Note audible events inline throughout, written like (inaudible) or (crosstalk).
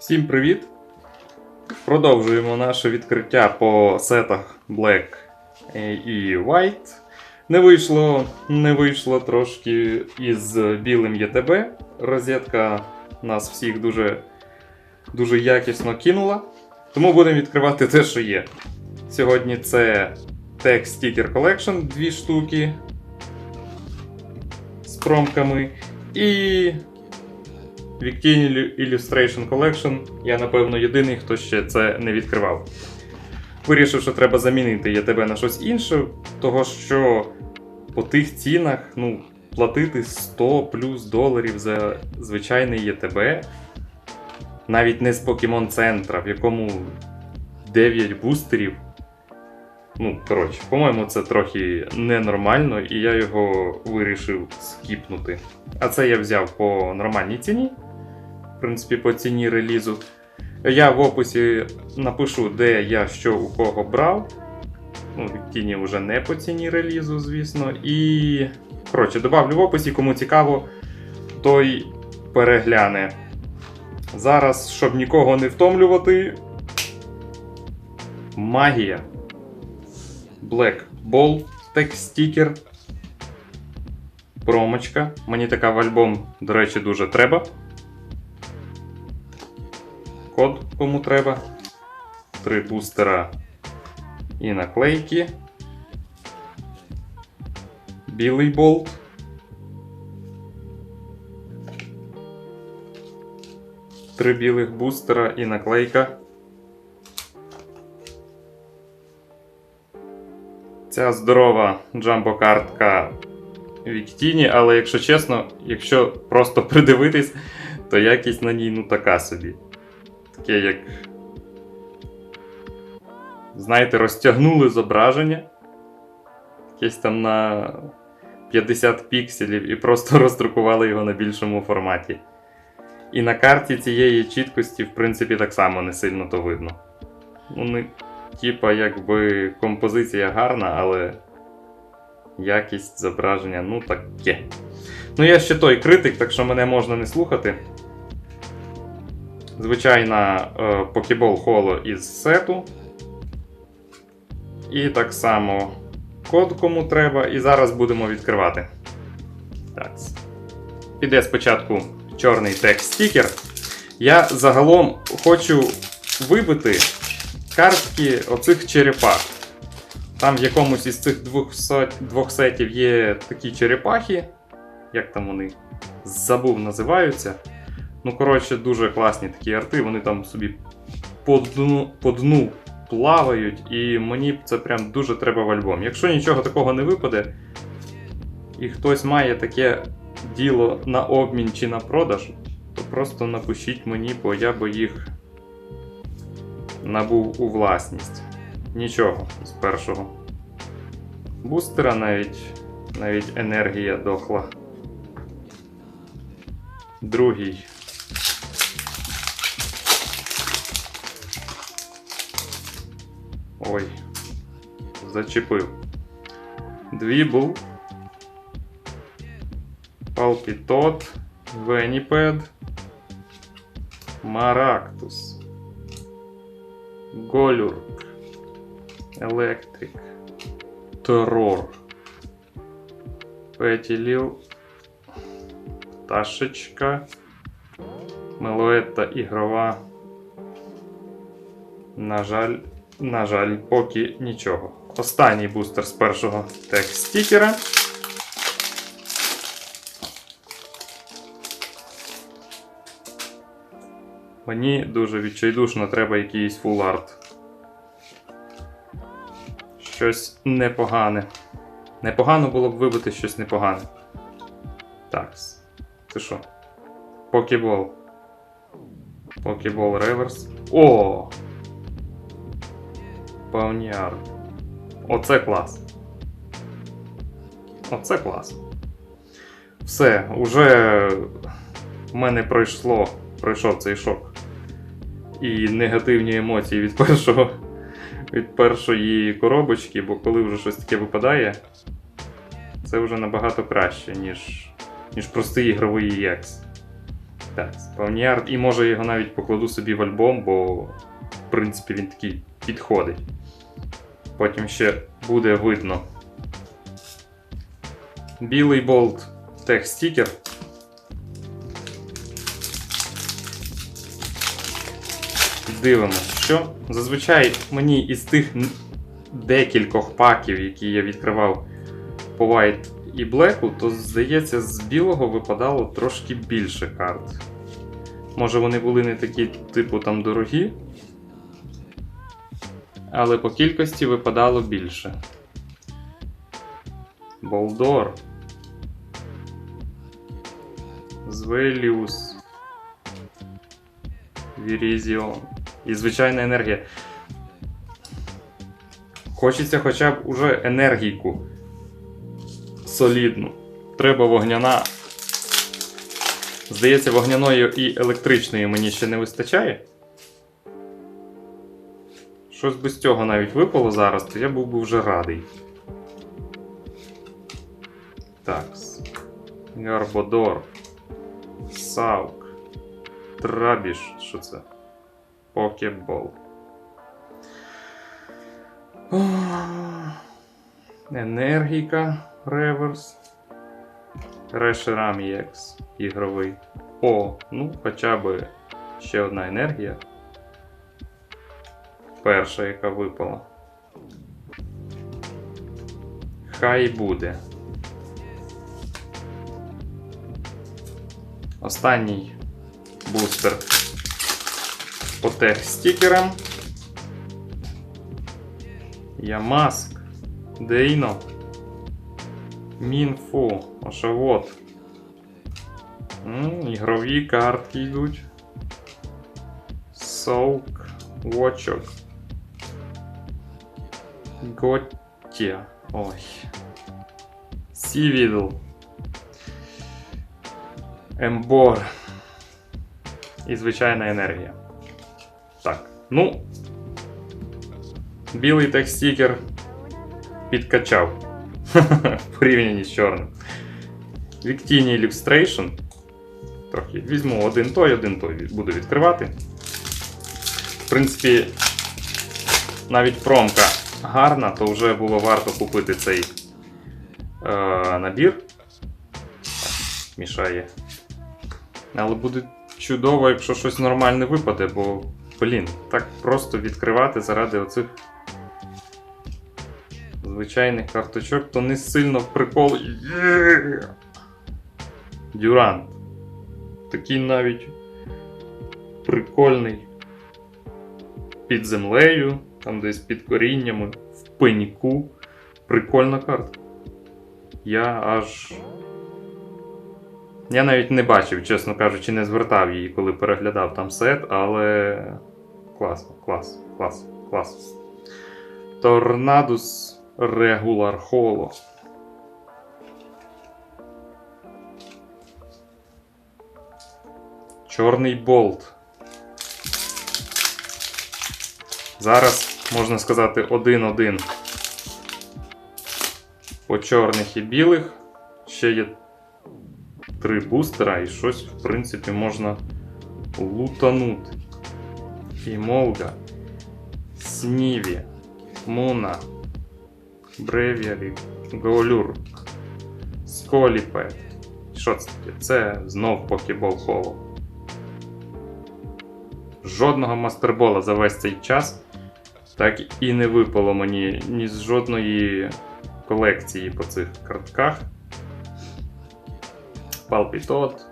Всім привіт! Продовжуємо наше відкриття по сетах Black і White. Не вийшло, не вийшло трошки із білим ЄТБ. Розетка нас всіх дуже, дуже якісно кинула. Тому будемо відкривати те, що є. Сьогодні це Tech Sticker Collection, дві штуки з промками. І Victini Illustration Collection. Я, напевно, єдиний, хто ще це не відкривав. Вирішив, що треба замінити ЄТБ на щось інше, того що по тих цінах ну, платити 100 плюс доларів за звичайний ЄТБ, навіть не з Pokemon Центра, в якому 9 бустерів. Ну, коротше, по-моєму, це трохи ненормально, і я його вирішив скіпнути. А це я взяв по нормальній ціні. В принципі, по ціні релізу. Я в описі напишу, де я що у кого брав. Ну, Віктіні вже не по ціні релізу, звісно. І. Коротше, добавлю в описі, кому цікаво, той перегляне. Зараз, щоб нікого не втомлювати. Магія. Black Ball Sticker. Промочка. Мені така в альбом, до речі, дуже треба. Код кому треба. Три бустера і наклейки. Білий болт. Три білих бустера і наклейка. Ця здорова джамбо-картка Віктіні, але якщо чесно, якщо просто (laughs) придивитись, то якість на ній ну така собі. Таке як. Знаєте, розтягнули зображення. Якесь там на 50 пікселів і просто (laughs) роздрукували його на більшому форматі. І на карті цієї чіткості, в принципі, так само не сильно то видно. Ну, не, типа, якби композиція гарна, але якість зображення, ну таке. Ну, я ще той критик, так що мене можна не слухати. Звичайна е, Pokeball Holo із сету. І так само код кому треба. І зараз будемо відкривати. Так. Піде спочатку чорний текст стікер. Я загалом хочу вибити картки оцих черепах. Там в якомусь із цих двох, сот- двох сетів є такі черепахи. Як там вони забув називаються. Ну, коротше, дуже класні такі арти, вони там собі по дну, по дну плавають, і мені це прям дуже треба в альбом. Якщо нічого такого не випаде, і хтось має таке діло на обмін чи на продаж, то просто напишіть мені, бо я би їх набув у власність. Нічого з першого. Бустера навіть, навіть енергія дохла. Другий. Ой. Зачепив. Двібл. Палпітот. Веніпед. Марактус. Голюрк. Електрик. Терор. Петіліл. Пташечка. Мелоетта ігрова. На жаль, на жаль, поки нічого. Останній бустер з першого текст стікера. Мені дуже відчайдушно треба якийсь фул арт. Щось непогане. Непогано було б вибити щось непогане. Так. Це що? Покебол. Покебол реверс. О! Пауніар. Оце клас. Оце клас. Все, уже в мене пройшло, пройшов цей шок. І негативні емоції від першого. Від першої коробочки, бо коли вже щось таке випадає, це вже набагато краще, ніж, ніж простий ігровий EX. Так, спавніард. І може його навіть покладу собі в альбом, бо в принципі він такий підходить. Потім ще буде видно. Білий болт стікер. Дивимося, що зазвичай мені із тих декількох паків, які я відкривав по White і Black, то здається, з білого випадало трошки більше карт. Може вони були не такі, типу, там дорогі, але по кількості випадало більше. Болдор. Звеліус. Вірізіон. І звичайна енергія. Хочеться хоча б уже енергійку. Солідну. Треба вогняна. Здається, вогняної і електричної мені ще не вистачає. Щось без цього навіть випало зараз, то я був би вже радий. Такс. Гарбодор. Саук. Трабіш. Що це? Покебол. Енергіка. Реверс. Решерам EX. Ігровий. О, ну, хоча б ще одна енергія. Перша, яка випала. Хай буде. Останній бустер по тех стікерам. Ямаск. Дейно. Мінфу. Ошавот. Ігрові картки йдуть. Соук. Вочок. Гоття. Ой. Сівідл. Ембор. І звичайна енергія. Так. Ну. Білий текстікер підкачав. (laughs) В порівнянні з чорним. Victini Illustration. Трохи візьму один той, один той буду відкривати. В принципі, навіть промка гарна, то вже було варто купити цей е, набір. Мішає. Але буде чудово, якщо щось нормальне випаде, бо, блін, так просто відкривати заради оцих звичайних карточок, то не сильно в прикол. Є! Дюрант. Такий навіть прикольний. Під землею, там десь під коріннями, в пеньку. Прикольна карта. Я аж. Я навіть не бачив, чесно кажучи, не звертав її, коли переглядав там сет, але. Класно, клас, клас, клас. Торнадус Регулар Холо. Чорний болт. Зараз можна сказати один-один. По чорних і білих. Ще є три бустера і щось, в принципі, можна лутанути. Фімолга, Сніві, Муна, Бревіарі, Гоулюр, Сколіпет. Що це таке? Це знов покебол холо. Жодного мастербола за весь цей час так і не випало мені ні з жодної колекції по цих картках. Палпітот.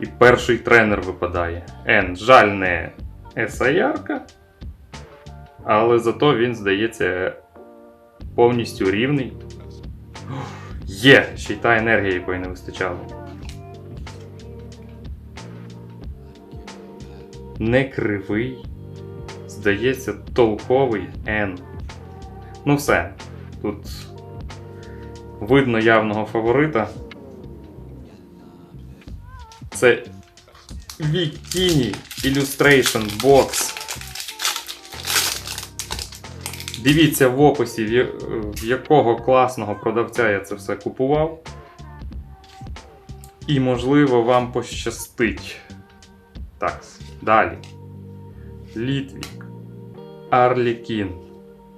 І перший тренер випадає. Н. Жаль, не Есаярка. Але зато він, здається, повністю рівний. Є! Ще й та енергія, якої не вистачало. Не кривий. Здається, толковий Н. Ну все. Тут видно явного фаворита. Це Victini Illustration Box. Дивіться в описі, в якого класного продавця я це все купував. І, можливо, вам пощастить. Так, далі. Літвік. Арлікін.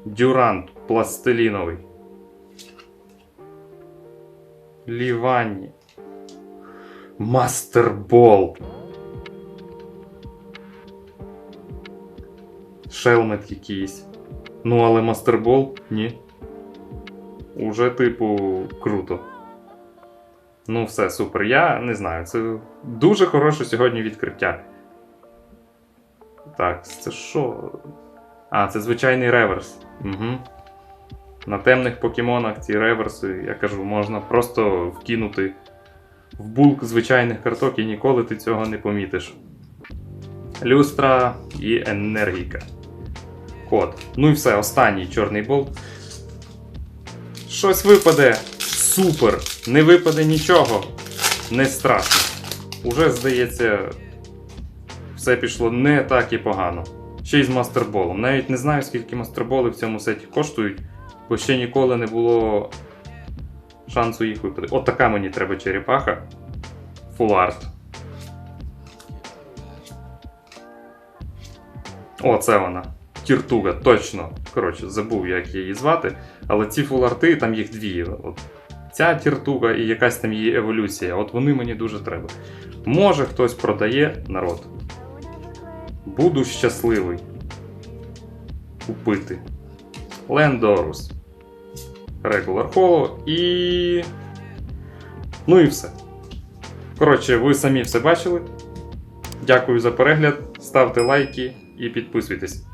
Дюрант пластиліновий. Ліванні. Мастербол. Шелмет якийсь. Ну, але мастербол ні. Уже, типу, круто. Ну, все, супер. Я не знаю. Це дуже хороше сьогодні відкриття. Так, це що? А, це звичайний реверс. Угу. На темних покемонах ці реверси, я кажу, можна просто вкинути в булк звичайних карток і ніколи ти цього не помітиш. Люстра і енергіка. Код. Ну і все, останній чорний болт. Щось випаде. Супер! Не випаде нічого. Не страшно. Уже, здається, все пішло не так і погано. Ще й з мастерболом. Навіть не знаю, скільки мастерболи в цьому сеті коштують, бо ще ніколи не було шансу їх випадати. От така мені треба черепаха. Full art. О, це вона. Тіртуга, точно. Коротше, забув, як її звати. Але ці фуларти, там їх дві. От ця тіртуга і якась там її еволюція. От вони мені дуже треба. Може хтось продає народ. Буду щасливий. Купити. Лендорус. Regular Hollow і. Ну і все. Коротше, ви самі все бачили. Дякую за перегляд. Ставте лайки і підписуйтесь.